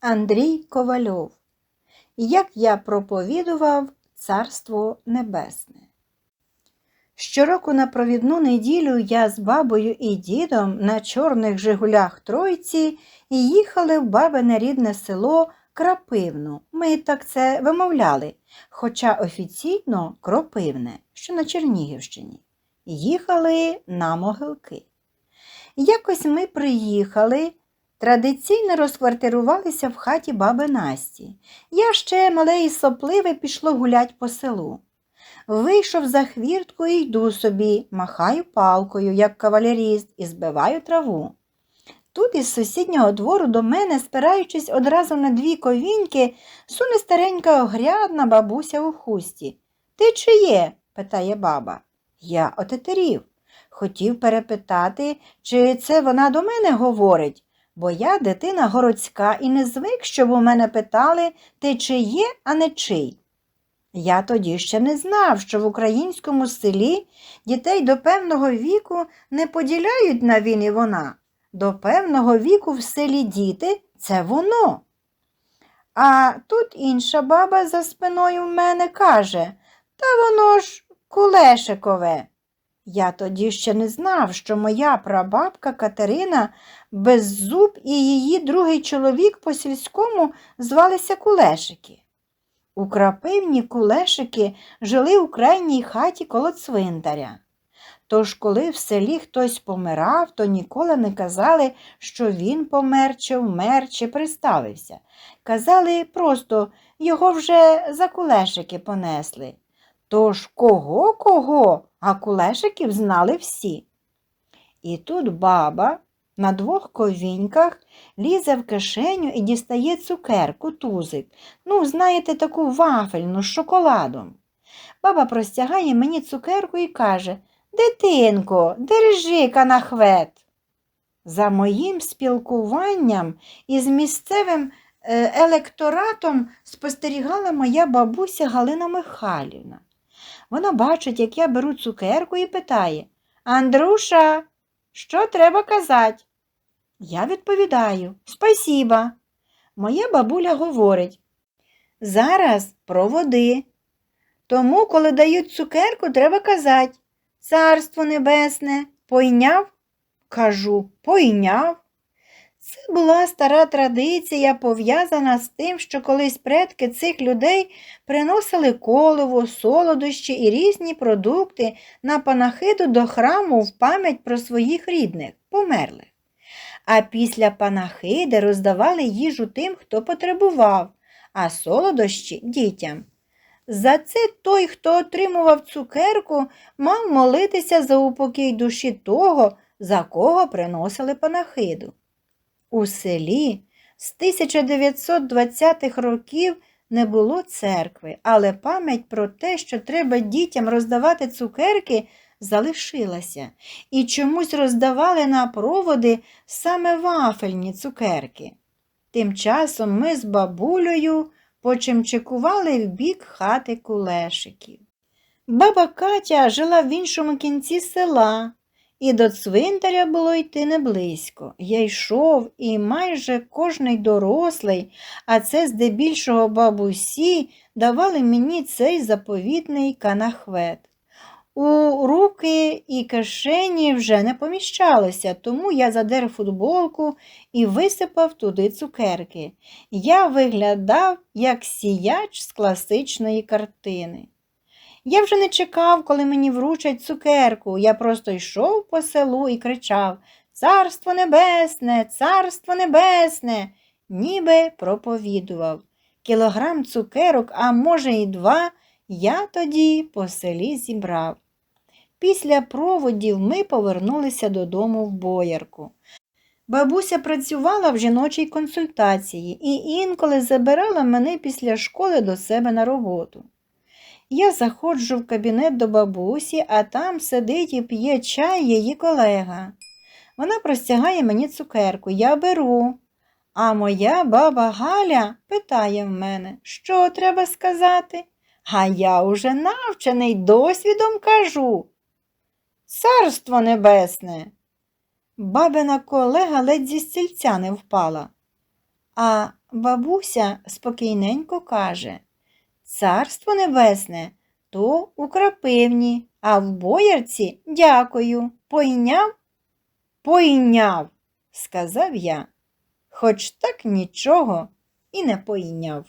Андрій Ковальов. Як я проповідував Царство Небесне. Щороку на провідну неділю я з бабою і дідом на чорних Жигулях Тройці і їхали в бабине рідне село Крапивну. Ми так це вимовляли, хоча офіційно Кропивне, що на Чернігівщині. Їхали на могилки. Якось ми приїхали, традиційно розквартирувалися в хаті баби Насті. Я ще мале і сопливе пішло гулять по селу. Вийшов за хвіртку і йду собі, махаю палкою, як кавалеріст, і збиваю траву. Тут із сусіднього двору до мене, спираючись одразу на дві ковіньки, суне старенька огрядна бабуся у хусті. Ти чи є? питає баба. Я отетерів. Хотів перепитати, чи це вона до мене говорить, бо я дитина городська і не звик, щоб у мене питали, ти чи є, а не чий. Я тоді ще не знав, що в українському селі дітей до певного віку не поділяють на він і вона. До певного віку в селі діти це воно. А тут інша баба за спиною в мене каже, та воно ж кулешикове. Я тоді ще не знав, що моя прабабка Катерина Беззуб і її другий чоловік по сільському звалися Кулешики. У крапивні кулешики жили у крайній хаті коло цвинтаря. Тож, коли в селі хтось помирав, то ніколи не казали, що він помер, чи вмер, чи приставився. Казали просто його вже за кулешики понесли. Тож кого кого, а кулешиків знали всі. І тут баба на двох ковіньках лізе в кишеню і дістає цукерку, тузик. Ну, знаєте, таку вафельну з шоколадом. Баба простягає мені цукерку і каже Дитинко, держи канахвет. За моїм спілкуванням із місцевим е, електоратом спостерігала моя бабуся Галина Михайлівна. Вона бачить, як я беру цукерку і питає Андруша, що треба казати? Я відповідаю Спасіба. Моя бабуля говорить Зараз про води. Тому, коли дають цукерку, треба казати Царство небесне, пойняв? Кажу, пойняв. Це була стара традиція, пов'язана з тим, що колись предки цих людей приносили коливо, солодощі і різні продукти на панахиду до храму в пам'ять про своїх рідних, померлих. А після панахиди роздавали їжу тим, хто потребував, а солодощі дітям. За це той, хто отримував цукерку, мав молитися за упокій душі того, за кого приносили панахиду. У селі з 1920-х років не було церкви, але пам'ять про те, що треба дітям роздавати цукерки, залишилася, і чомусь роздавали на проводи саме вафельні цукерки. Тим часом ми з бабулею почимчикували в бік хати кулешиків. Баба Катя жила в іншому кінці села, і до цвинтаря було йти не близько. Я йшов, і майже кожний дорослий, а це здебільшого бабусі, давали мені цей заповітний канахвет. У руки і кишені вже не поміщалося, тому я задер футболку і висипав туди цукерки. Я виглядав, як сіяч з класичної картини. Я вже не чекав, коли мені вручать цукерку. Я просто йшов по селу і кричав Царство небесне, царство небесне, ніби проповідував. Кілограм цукерок, а може, і два, я тоді по селі зібрав. Після проводів ми повернулися додому в боярку. Бабуся працювала в жіночій консультації і інколи забирала мене після школи до себе на роботу. Я заходжу в кабінет до бабусі, а там сидить і п'є чай її колега. Вона простягає мені цукерку, я беру. А моя баба Галя питає в мене, що треба сказати? А я уже навчений досвідом кажу. Царство небесне. Бабина колега ледь зі стільця не впала. А бабуся спокійненько каже Царство небесне то у крапивні, а в боярці дякую. Пойняв? Пойняв, сказав я, хоч так нічого і не пойняв.